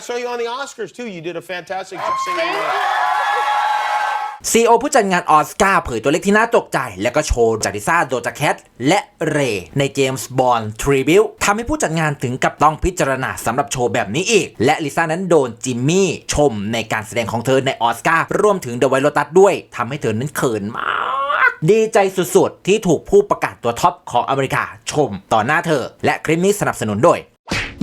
I saw you on the Oscars too. You did a fantastic job singing. uh, ซีโอผู้จัดงานออสการ์เผยตัวเลขที่น่าตกใจ และก็โชว์จากลิซ่าโดจาแคทและเรย์ในเจมส์บอนด์ทริบิวทำให้ผู้จัดงานถึงกับต้องพิจารณาสำหรับโชว์แบบนี้อีก และลิซ่านั้นโดนจิมมี่ชมในการแสดงของเธอในออสการ์รวมถึงเดอะไวโรตัสด้วยทำให้เธอนั้นเขินมาก ดีใจสุดๆ ที่ถูกผู้ประกาศตัวท็อปของอเมริกาชมต่อหน้าเธอ และคลิปนี้สนับสนุนโดย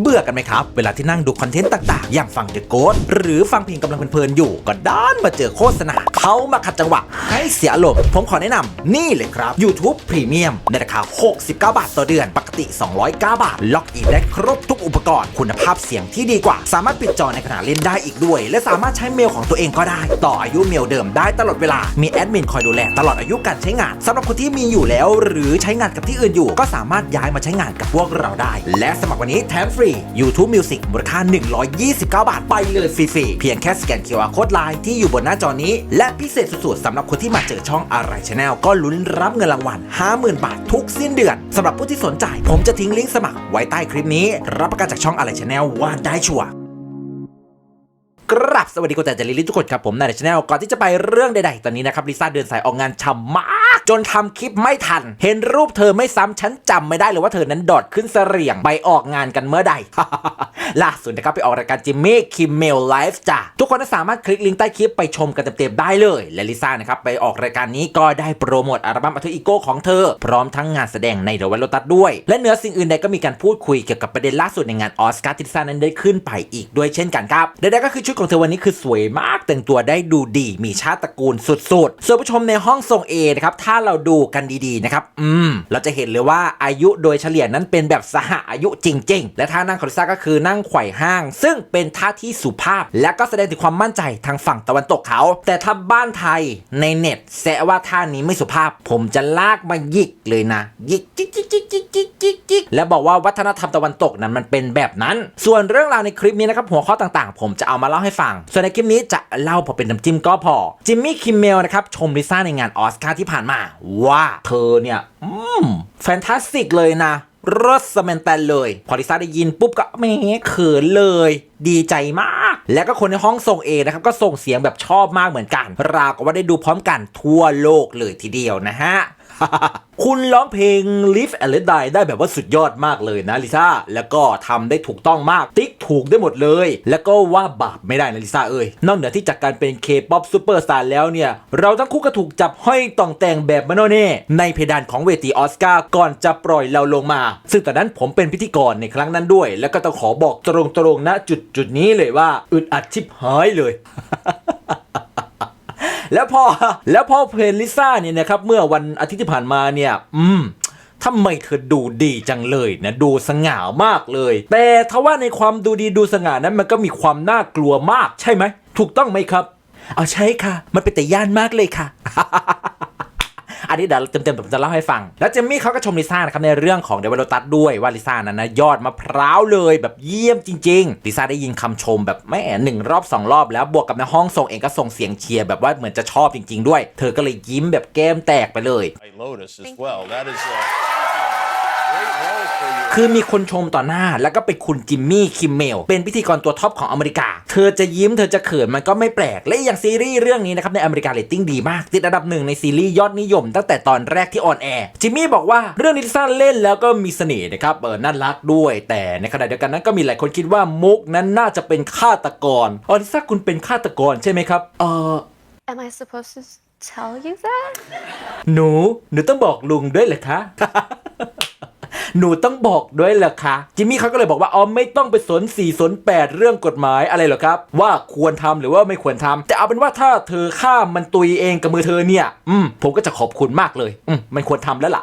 เบื่อกันไหมครับ เวลาที่นั่งดูคอนเทนต์ต่างๆ อย่างฟัง The Ghost หรือฟังเพลงกำลังเพลินๆอยู่ ก็ด้านมาเจอโฆษณาเขามาขัดจังหวะให้เสียอารมณ์ผมขอแนะนำนี่เลยครับ YouTube Premium ในราคา 69 บาทต่อเดือน ปกติ 209 บาท ล็อกอินได้ครบทุกอุปกรณ์ คุณภาพเสียงที่ดีกว่า สามารถปิดจอในขณะเล่นได้อีกด้วย และสามารถใช้เมลของตัวเองก็ได้ ต่ออายุเมลเดิมได้ตลอดเวลา มีแอดมินคอยดูแลตลอดอายุการใช้งานสำหรับคนที่มีอยู่แล้ว หรือใช้งานกับที่อื่นอยู่ ก็สามารถย้ายมาใช้งานกับพวกเราได้ และสมัครวันนี้แถมฟรี YouTube Music มูลค่า 129 บาทไปเลยฟรีๆ เพียงแค่สแกน QR Code Line ที่อยู่บนหน้าจอนี้ และพิเศษสุดๆสำหรับคนที่มาเจอช่องอะไรชาแนลก็ลุ้นรับเงินรางวัล 50,000 บาททุกสิ้นเดือนสำหรับผู้ที่สนใจ ผมจะทิ้งลิงก์สมัครไว้ใต้คลิปนี้ รับประกันจากช่องอะไรชาแนลว่าได้ชัวร์กราบสวัสดีคนแต่จริลิทุกคนครับผมนายชาแนลก่อนที่จะไปเรื่องใดๆ ตอนนี้นะครับลิซ่าเดินสายออกงานฉ่ำมาก จนทำคลิปไม่ทัน เห็นรูปเธอไม่ซ้ำฉันจำไม่ได้เลยว่าเธอนั้นดอดขึ้นเสรียงไปออกงานกันเมื่อใดล่าสุดนะครับไปออกรายการจิมมี่คิมเมลไลฟ์จ้ะทุกคนสามารถคลิกลิงก์ใต้คลิปไปชมกันเต็มๆได้เลย และลิซ่านะครับไปออกรายการนี้ก็ได้โปรโมทอัลบั้มอัลเทอร์อีโกของเธอ พร้อมทั้งงานแสดงในเดอะวันโลตัสด้วย และเนื้อสิ่งอื่นใดก็มีการพูดคุยเกี่ยวกับประเด็นล่าสุดในงานออสการ์ที่ลิซ่านั้นได้ขึ้นไปอีกด้วยเช่นกันครับใดๆก็คือชุดของเธอวันนี้คือสวยมากแต่งตัวได้ดูดีมีชาติตระกูลสุดๆส่วนผู้ชมในห้องทรงเอนะครับถ้าเราดูกันดีๆนะครับ อืม เราจะเห็นเลยว่าอายุโดยเฉลี่ยนั้นเป็นแบบสหอายุจริง ๆ และท่านั่งของลิซ่าก็คือนั่งไขว่ห้าง ซึ่งเป็นท่าที่สุภาพ และก็แสดงถึงความมั่นใจทางฝั่งตะวันตกเขา แต่ถ้าบ้านไทยในเน็ตแซะว่าท่านี้ไม่สุภาพ ผมจะลากมาหยิกเลยนะหยิกจิกจิกจิกจิกจิกจิกจิกและบอกว่าวัฒนธรรมตะวันตกนั้นมันเป็นแบบนั้น ส่วนเรื่องราวในคลิปนี้นะครับหัวข้อต่างๆ ผมจะเอามาเล่าให้ฟัง ส่วนในคลิปนี้จะเล่าพอเป็นน้ำจิ้มก็พอจิมมี่คิมเมลนะครับชมลิซ่าในงานออสการ์ที่ผ่านมาว่าเธอเนี่ย อืม แฟนตาสติกเลยนะรสสแมนแตนเลย พอลิซ่าได้ยินปุ๊บก็แม่เขินเลย ดีใจมาก และก็คนในห้องส่งเองนะครับ ก็ส่งเสียงแบบชอบมากเหมือนกัน ราวกับว่าได้ดูพร้อมกันทั่วโลกเลยทีเดียวนะฮะ คุณร้องเพลง Live and Let Die ได้แบบว่าสุดยอดมากเลยนะลิซ่า แล้วก็ทำได้ถูกต้องมาก ติ๊กถูกได้หมดเลย แล้วก็ว่าบาปไม่ได้นะลิซ่าเอ้ย นอกเหนือที่จากการเป็น K-POP Superstar แล้วเนี่ย เราทั้งคู่ก็ถูกจับห้อยต่องแต่งแบบมโนเน่ ในเพดานของเวทีออสการ์ก่อนจะปล่อยเราลงมา ซึ่งตอนนั้นผมเป็นพิธีกรในครั้งนั้นด้วย แล้วก็ต้องขอบอกตรงๆนะจุดจุดนี้เลยว่าอึดอัดชิบหายเลย แล้วพอแล้วพอเพลนลิซ่าเนี่ยนะครับเมื่อวันอาทิตย์ที่ผ่านมาเนี่ยอืมทำไมเธอดูดีจังเลยนะดูสง่ามากเลย แต่ทว่าในความดูดีดูสง่านั้นมันก็มีความน่ากลัวมากใช่ไหม ถูกต้องไหมครับ เอาใช่ค่ะ มันเป็นแต่ย่านมากเลยค่ะ อันนี้เดี๋ยวเต็มๆผมจะเล่าให้ฟัง แล้วเจมมี่เขาก็ชมลิซ่านะครับในเรื่องของเดวิลตัสด้วยว่าลิซ่านั้นนะยอดมะพร้าวเลยแบบเยี่ยมจริงๆลิซ่าได้ยินคำชมแบบแม่หนึ่งรอบสองรอบแล้วบวกกับในห้องส่งเองก็ส่งเสียงเชียร์แบบว่าเหมือนจะชอบจริง ๆ ด้วย เธอก็เลยยิ้มแบบแก้มแตกไปเลย Lotus as well. That is a คือมีคนชมต่อหน้าแล้วก็เป็นคุณจิมมี่คิมเมลเป็นพิธีกรตัวท็อปของอเมริกา เธอจะยิ้มเธอจะเขินมันก็ไม่แปลก และอย่างซีรีส์เรื่องนี้นะครับในอเมริกาเรตติ้งดีมาก ติดอันดับหนึ่งในซีรีส์ยอดนิยม ตั้งแต่ตอนแรกที่ออนแอร์จิมมี่บอกว่าเรื่องนี้ลิซ่าเล่นแล้วก็มีเสน่ห์นะครับเออน่ารักด้วย แต่ในขณะเดียวกันนั้นก็มีหลายคนคิดว่ามุกนั้นน่าจะเป็นฆาตกรอ๋อลิซ่าคุณเป็นฆาตกรใช่ไหมครับเออ Am I supposed to tell you that? หนูหนูต้องบอกลุงด้วยเหรอคะ หนูต้องบอกด้วยเหรอคะจิมมี่เขาก็เลยบอกว่าอ๋อไม่ต้องไปสนสี่สนแปดเรื่องกฎหมายอะไรหรอกครับ ว่าควรทำหรือว่าไม่ควรทำแต่เอาเป็นว่าถ้าเธอฆ่ามันตุยเองกับมือเธอเนี่ย อืมผมก็จะขอบคุณมากเลย อืมมันควรทำแล้วล่ะ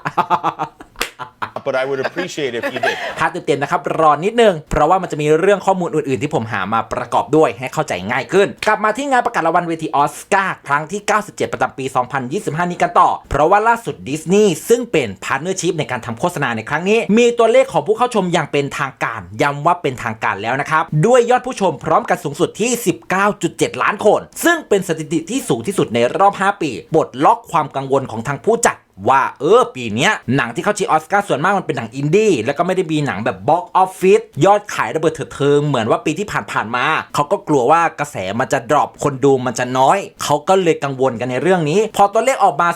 But I would appreciate if you did. ถ้าเต้นนะครับ รอนิดนึง เพราะว่ามันจะมีเรื่องข้อมูลอื่นๆ ที่ผมหามาประกอบด้วยให้เข้าใจง่ายขึ้น กลับมาที่งานประกาศรางวัลเวทีออสการ์ครั้งที่ 97 ประจำปี 2025 นี้กันต่อ เพราะว่าล่าสุดดิสนีย์ซึ่งเป็นพาร์ทเนอร์ชิพในการทำโฆษณาในครั้งนี้ มีตัวเลขของผู้เข้าชมอย่างเป็นทางการย้ำว่าเป็นทางการแล้วนะครับ ด้วยยอดผู้ชมพร้อมกันสูงสุดที่ 19.7 ล้านคน ซึ่งเป็นสถิติที่สูงที่สุดในรอบ 5 ปีปลดล็อกความกังวลของทางผู้จัด ว่าเออปีนี้หนังที่เข้าชิงออสการ์ส่วนมากมันเป็นหนังอินดี้แล้วก็ไม่ได้มีหนังแบบบ็อกออฟฟิศยอดขายระเบิดเถิดเทิงเหมือนว่าปีที่ผ่านๆมา เขาก็กลัวว่ากระแสมันจะดรอปคนดูมันจะน้อย เขาก็เลยกังวลกันในเรื่องนี้ พอตัวเลขออกมา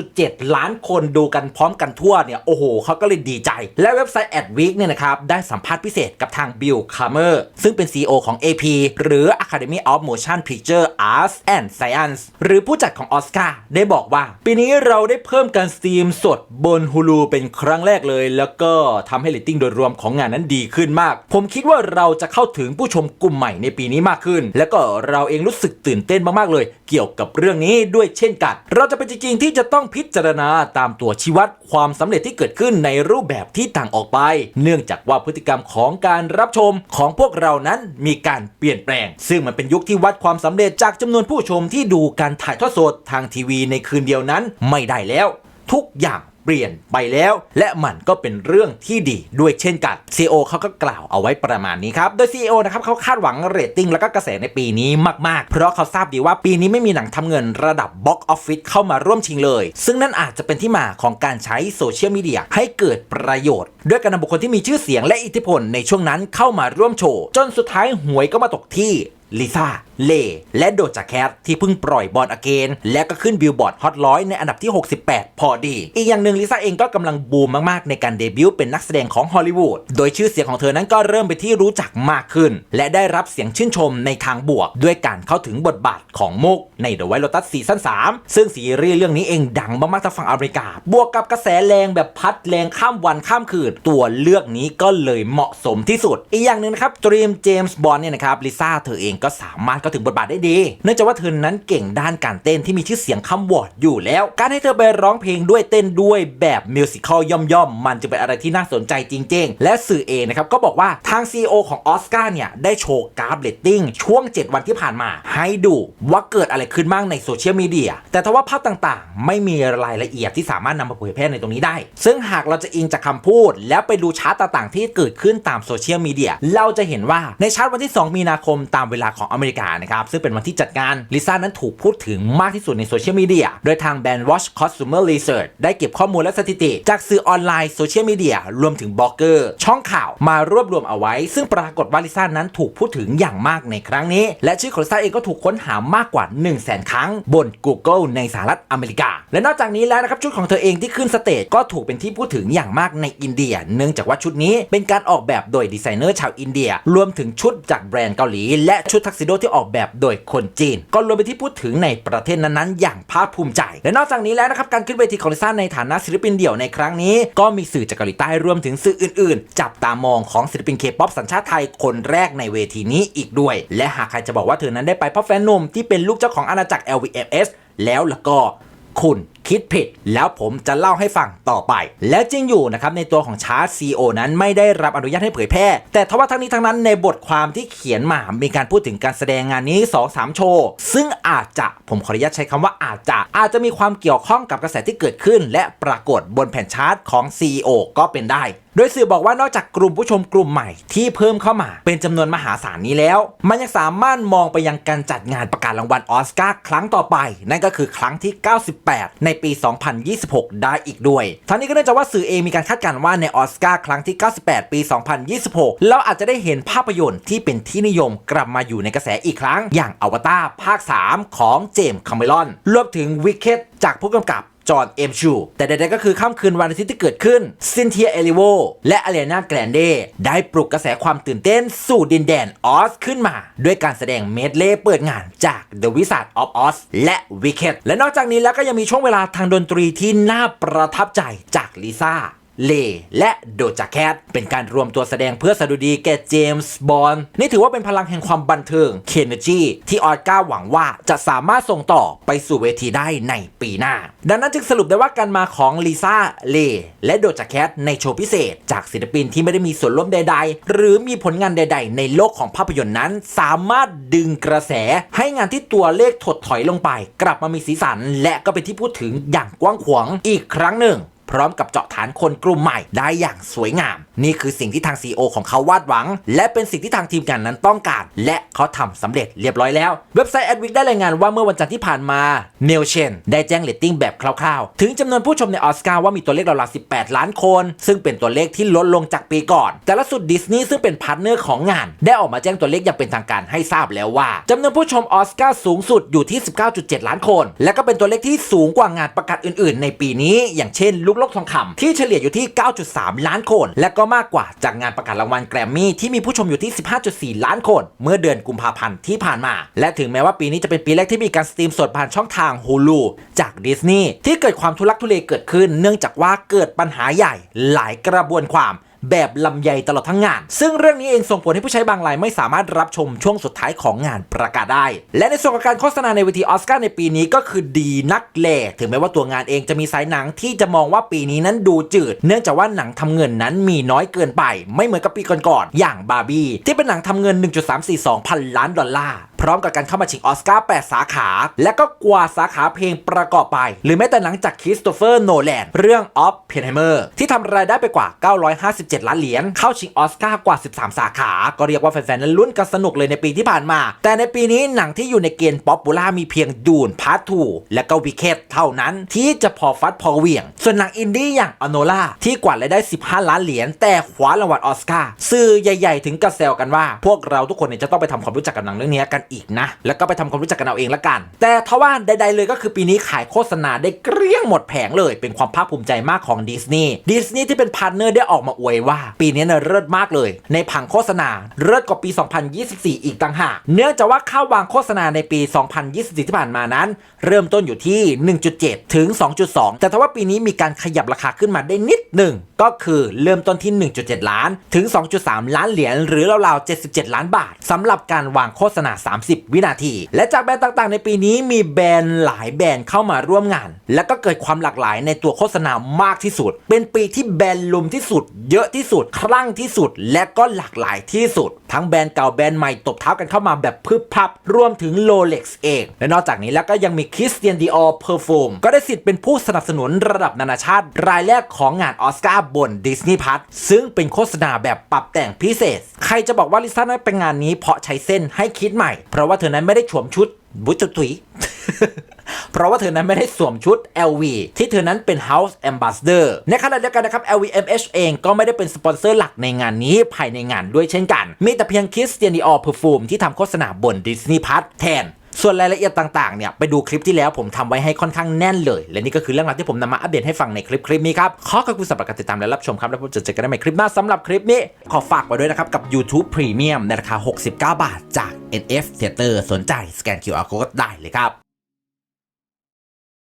19.7 ล้านคนดูกันพร้อมกันทั่วเนี่ยโอ้โหเขาก็เลยดีใจ และเว็บไซต์ Adweek เนี่ยนะครับได้สัมภาษณ์พิเศษกับทางบิลคาร์เมอร์ซึ่งเป็น CEO ของ AP หรือ Academy of Motion Picture Arts and Science หรือผู้จัดของออสการ์ได้บอกว่า ปีนี้เราได้เพิ่มการสตรีมสดบน Hulu เป็นครั้งแรกเลย แล้วก็ทำให้เรตติ้งโดยรวมของงานนั้นดีขึ้นมาก ผมคิดว่าเราจะเข้าถึงผู้ชมกลุ่มใหม่ในปีนี้มากขึ้น แล้วก็เราเองรู้สึกตื่นเต้นมากๆเลย เกี่ยวกับเรื่องนี้ด้วยเช่นกัน เราจะเป็นจริงๆที่จะต้องพิจารณาตามตัวชี้วัดความสำเร็จที่เกิดขึ้นในรูปแบบที่ต่างออกไป เนื่องจากว่าพฤติกรรมของการรับชมของพวกเรานั้นมีการเปลี่ยนแปลง ซึ่งมันเป็นยุคที่วัดความสำเร็จจากจำนวนผู้ชมที่ดูการถ่ายทอดสดทางทีวีในคืนเดียวนั้นไม่ได้แล้ว ทุกอย่างเปลี่ยนไปแล้ว และมันก็เป็นเรื่องที่ดีด้วยเช่นกัน CEO เขาก็กล่าวเอาไว้ประมาณนี้ครับ โดย CEO นะครับเขาคาดหวังเรตติ้งแล้วก็กระแสในปีนี้มาก ๆ เพราะเขาทราบดีว่าปีนี้ไม่มีหนังทำเงินระดับบ็อกออฟฟิศเข้ามาร่วมชิงเลย ซึ่งนั่นอาจจะเป็นที่มาของการใช้โซเชียลมีเดียให้เกิดประโยชน์ ด้วยการนำบุคคลที่มีชื่อเสียงและอิทธิพลในช่วงนั้นเข้ามาร่วมโชว์จนสุดท้ายหวยก็มาตกที่ลิซ่า เลและโดจาแคทที่เพิ่งปล่อยบอลอเกนและก็ขึ้นบิลบอร์ดฮอตร้อยในอันดับที่ 68 พอดี อีกอย่างหนึ่งลิซ่าเองก็กำลังบูมมากๆ ในการเดบิวต์เป็นนักแสดงของฮอลลีวูดโดยชื่อเสียงของเธอนั้นก็เริ่มไปที่รู้จักมากขึ้น และได้รับเสียงชื่นชมในทางบวก ด้วยการเข้าถึงบทบาทของมุกใน The White Lotus ซีซั่น3ซึ่งซีรีส์เรื่องนี้เองดังมากๆทางฝั่งอเมริกา บวกกับกระแสแรงแบบพัดแรงข้ามวันข้ามคืนตัวเลือกนี้ก็เลยเหมาะสมที่สุด อีกอย่างหนึ่งนะครับดรีมเจมส์บอนด์เนี่ยนะครับลิซ่าเธอเองก็สามารถถึงบทบาทได้ดี เนื่องจากว่าเธอนั้นเก่งด้านการเต้นที่มีชื่อเสียงคำวอร์ดอยู่แล้ว การให้เธอไปร้องเพลงด้วยเต้นด้วยแบบมิวสิควลย่อมๆ มันจะเป็นอะไรที่น่าสนใจจริง ๆ และสื่อเองนะครับก็บอกว่าทาง CEO ของออสการ์เนี่ยได้โชว์กราฟเรตติ้งช่วง 7 วันที่ผ่านมา ให้ดูว่าเกิดอะไรขึ้นบ้างในโซเชียลมีเดียแต่ทว่าภาพต่างๆ ไม่มีรายละเอียดที่สามารถนำมาเผยแพร่ในตรงนี้ได้ ซึ่งหากเราจะอิงจากคำพูด แล้วไปดูชาร์ตต่างๆ ที่เกิดขึ้นตามโซเชียลมีเดียเราจะเห็นว่าในชาร์ตวันที่ 2 มีนาคมตามเวลาของอเมริกานะครับซึ่งเป็นวันที่จัดงานลิซ่านั้นถูกพูดถึงมากที่สุดในโซเชียลมีเดียโดยทางแบรนด์ Watch Consumer Research ได้เก็บข้อมูลและสถิติ จากสื่อออนไลน์โซเชียลมีเดียรวมถึงบล็อกเกอร์ ช่องข่าวมารวบรวมเอาไว้ ซึ่งปรากฏว่าลิซ่านั้นถูกพูดถึงอย่างมากในครั้งนี้ และชื่อของลิซ่าเองก็ถูกค้นหามากกว่า 1 0 0 0 0แสนครั้งบน Google ในสหรัฐอเมริกา และนอกจากนี้แล้วนะครับชุดของเธอเองที่ขึ้นสเตจก็ถูกเป็นที่พูดถึงอย่างมากในอินเดีย เนื่องจากว่าชุดนี้เป็นการออกแบบโดยดีไซเนอร์ชาวอินเดีย รวมถึงชุดจากแบรนด์เกาหลี และชุดทักซิโดที่ออกแบบโดยคนจีน ก็รวมไปที่พูดถึงในประเทศนั้นๆ อย่างภาคภูมิใจ และนอกจากนี้แล้วนะครับการขึ้นเวทีของลิซ่าในฐานะศิลปินเดี่ยวในครั้งนี้ ก็มีสื่อจากเกาหลีใต้รวมถึงสื่ออื่นๆ จับตามองของศิลปินเคป๊อปสัญชาติไทยคนแรกในเวทีนี้อีกด้วย และหากใครจะบอกว่าเธอนั้นได้ไปเพราะแฟนหนุ่มที่เป็นลูกเจ้าของอาณาจักร LVMS แล้วล่ะก็คุณ คิดผิด แล้วผมจะเล่าให้ฟังต่อไป แล้วจริงอยู่นะครับในตัวของชาร์ต CEO นั้นไม่ได้รับอนุญาตให้เผยแพร่ แต่ทว่าทั้งนี้ทั้งนั้นในบทความที่เขียนมา มีการพูดถึงการแสดงงานนี้2-3โชว์ ซึ่งอาจจะผมขออนุญาตใช้คำว่าอาจจะอาจจะมีความเกี่ยวข้องกับกระแสที่เกิดขึ้น และปรากฏบนแผ่นชาร์ตของ CEO ก็เป็นได้โดยสื่อบอกว่านอกจากกลุ่มผู้ชมกลุ่มใหม่ที่เพิ่มเข้ามาเป็นจำนวนมหาศาลนี้แล้ว มันยังสามารถมองไปยังการจัดงานประกาศรางวัลออสการ์ครั้งต่อไป นั่นก็คือครั้งที่ 98 ในปี 2026 ได้อีกด้วย ทั้งนี้ก็เนื่องจากว่าสื่อเองมีการคาดการณ์ว่าในออสการ์ครั้งที่ 98 ปี 2026 เราอาจจะได้เห็นภาพยนตร์ที่เป็นที่นิยมกลับมาอยู่ในกระแสอีกครั้ง อย่างอวตารภาค 3 ของเจมส์คาเมรอน รวมถึงวิกเก็ตจากผู้กำกับ จอห์นเอ็มชู แต่ใดๆก็คือค่ำคืนวันอาทิตย์ที่เกิดขึ้นซินเทียเอลิโวและอเลนาแกรนเดได้ปลุกกระแสความตื่นเต้นสู่ดินแดนออสขึ้นมา ด้วยการแสดงเมดเล่เปิดงานจาก The Wizard of Oz และ Wicked และนอกจากนี้แล้วก็ยังมีช่วงเวลาทางดนตรีที่น่าประทับใจจากลิซ่า เลและโดจาแคทเป็นการรวมตัวแสดงเพื่อสดุดีแก่เจมส์บอนด์นี่ถือว่าเป็นพลังแห่งความบันเทิงเคเนจีที่ออสการ์หวังว่าจะสามารถส่งต่อไปสู่เวทีได้ในปีหน้า ดังนั้นจึงสรุปได้ว่าการมาของลิซ่าเลและโดจาแคทในโชว์พิเศษ จากศิลปินที่ไม่ได้มีส่วนร่วมใด ๆ หรือมีผลงานใด ๆ ในโลกของภาพยนตร์นั้น สามารถดึงกระแส ให้งานที่ตัวเลขถดถอยลงไป กลับมามีสีสัน และก็เป็นที่พูดถึงอย่างกว้างขวางอีกครั้งหนึ่ง พร้อมกับเจาะฐานคนกลุ่มใหม่ได้อย่างสวยงาม นี่คือสิ่งที่ทาง CEO ของเขาวาดหวัง และเป็นสิ่งที่ทางทีมงานนั้นต้องการ และเขาทำสำเร็จเรียบร้อยแล้ว เว็บไซต์ Adweek ได้รายงานว่าเมื่อวันจันทร์ที่ผ่านมาเนลเชนได้แจ้งเรตติ้งแบบคร่าวๆ ถึงจำนวนผู้ชมในออสการ์ว่ามีตัวเลขราวๆ18 ล้านคน ซึ่งเป็นตัวเลขที่ลดลงจากปีก่อน แต่ละสุดดิสนีย์ซึ่งเป็นพาร์ทเนอร์ของงาน ได้ออกมาแจ้งตัวเลขอย่างเป็นทางการให้ทราบแล้วว่าจำนวนผู้ชมออสการ์สูงสุดอยู่ที่ 19.7 ล้านคน และก็เป็นตัวเลขที่สูงกว่างานประกาศอื่น ๆ ในปีนี้ อย่างเช่นลูกโลกทองคำที่เฉลี่ยอยู่ที่ 9.3 ล้านคน และก็มากกว่าจากงานประกาศรางวัลแกรมมี่ที่มีผู้ชมอยู่ที่ 15.4 ล้านคน เมื่อเดือนกุมภาพันธ์ที่ผ่านมา และถึงแม้ว่าปีนี้จะเป็นปีแรกที่มีการสตรีมสดผ่านช่องทาง Hulu จากดิสนีย์ที่เกิดความทุลักทุเลเกิดขึ้น เนื่องจากว่าเกิดปัญหาใหญ่หลายกระบวนความ แบบลำใหญ่ตลอดทั้งงาน ซึ่งเรื่องนี้เองส่งผลให้ผู้ใช้บางรายไม่สามารถรับชมช่วงสุดท้ายของงานประกาศได้ และในส่วนของการโฆษณาในเวทีออสการ์ในปีนี้ก็คือดีนักแลถึงแม้ว่าตัวงานเองจะมีสายหนังที่จะมองว่าปีนี้นั้นดูจืด เนื่องจากว่าหนังทำเงินนั้นมีน้อยเกินไป ไม่เหมือนกับปีก่อนๆอย่างบาร์บี้ที่เป็นหนังทำเงิน 1.342 พันล้านดอลลาร์ พร้อมกับการเข้ามาชิงออสการ์8สาขา และก็กว่าสาขาเพลงประกอบไป หรือแม้แต่หนังจากคริสโตเฟอร์โนแลนเรื่องออฟเพนไฮเมอร์ที่ทำรายได้ไปกว่า 957 ล้านเหรียญเข้าชิงออสการ์กว่า 13 สาขา ก็เรียกว่าแฟนๆนั้นลุ้นกันสนุกเลยในปีที่ผ่านมา แต่ในปีนี้หนังที่อยู่ในเกณฑ์ป๊อปปูล่ามีเพียงดูนพาร์ททูและก็วิเคตเท่านั้นที่จะพอฟัดพอเหวี่ยง ส่วนหนังอินดี้อย่างอโนล่าที่กวาดรายได้ 15 ล้านเหรียญแต่คว้ารางวัลออสการ์สื่อใหญ่ ๆ ถึงกระแซวกันว่า พวกเราทุกคนเนี่ยจะต้องไปทำความรู้จักกับหนังเรื่องนี้กันอีกนะ แล้วก็ไปทำความรู้จักกันเอาเองละกัน แต่ทว่าใดๆเลยก็คือปีนี้ขายโฆษณาได้เกลี้ยงหมดแผงเลย เป็นความภาคภูมิใจมากของดิสนีย์ดิสนีย์ที่เป็นพาร์ทเนอร์ได้ออกมาอวยว่า ปีนี้เนี่ยเลิศมากเลย ในผังโฆษณาเลิศกว่าปี 2024 อีกต่างหากเนื่องจากว่าค่าวางโฆษณาในปี 2024 ที่ผ่านมานั้น เริ่มต้นอยู่ที่ 1.7 ถึง 2.2 แต่ทว่าปีนี้มีการขยับราคาขึ้นมาได้นิดหนึ่งก็คือเริ่มต้นที่ 1.7 ล้าน ถึง 2.3 ล้านเหรียญหรือราวๆ 77 ล้านบาทสำหรับการวางโฆษณา30 วินาที และจากแบรนด์ต่างๆ ในปีนี้มีแบรนด์หลายแบรนด์เข้ามาร่วมงาน และก็เกิดความหลากหลายในตัวโฆษณามากที่สุด เป็นปีที่แบรนด์ลุมที่สุด เยอะที่สุด คลั่งที่สุด และก็หลากหลายที่สุด ทั้งแบรนด์เก่าแบรนด์ใหม่ตบเท้ากันเข้ามาแบบพึบพับรวมถึง Rolex เอง และนอกจากนี้แล้วก็ยังมี Christian Dior Perfume ก็ได้สิทธิ์เป็นผู้สนับสนุนระดับนานาชาติ รายแรกของงานออสการ์บน Disney Plus ซึ่งเป็นโฆษณาแบบปรับแต่งพิเศษ ใครจะบอกว่าลิซ่านั้นเป็นงานนี้เพราะใช้เส้นให้คิดใหม่เพราะว่าเธอนั้นไม่ได้สวมชุดบุจุตุยเพราะว่าเธอนั้นไม่ได้สวมชุด LV ที่เธอนั้นเป็น House Ambassador ในขณะเดียวกันนะครับ LVMH เองก็ไม่ได้เป็นสปอนเซอร์หลักในงานนี้ภายในงานด้วยเช่นกัน มีแต่เพียง Christian Dior Perfume ที่ทำโฆษณาบน Disney Plus แทน ส่วนรายละเอียดต่างๆเนี่ยไปดูคลิปที่แล้วผมทำไว้ให้ค่อนข้างแน่นเลย และนี่ก็คือเรื่องราวที่ผมนำมาอัปเดตให้ฟังในคลิปคลิปนี้ครับขอขอบคุณสำหรับการติดตามและรับชมครับแล้วพบเจอกันใหม่คลิปหน้าสำหรับคลิปนี้ ขอฝากไว้ด้วยนะครับกับ YouTube Premium ในราคา 69 บาทจาก NF Theater สนใจสแกน QR Code ได้เลยครับ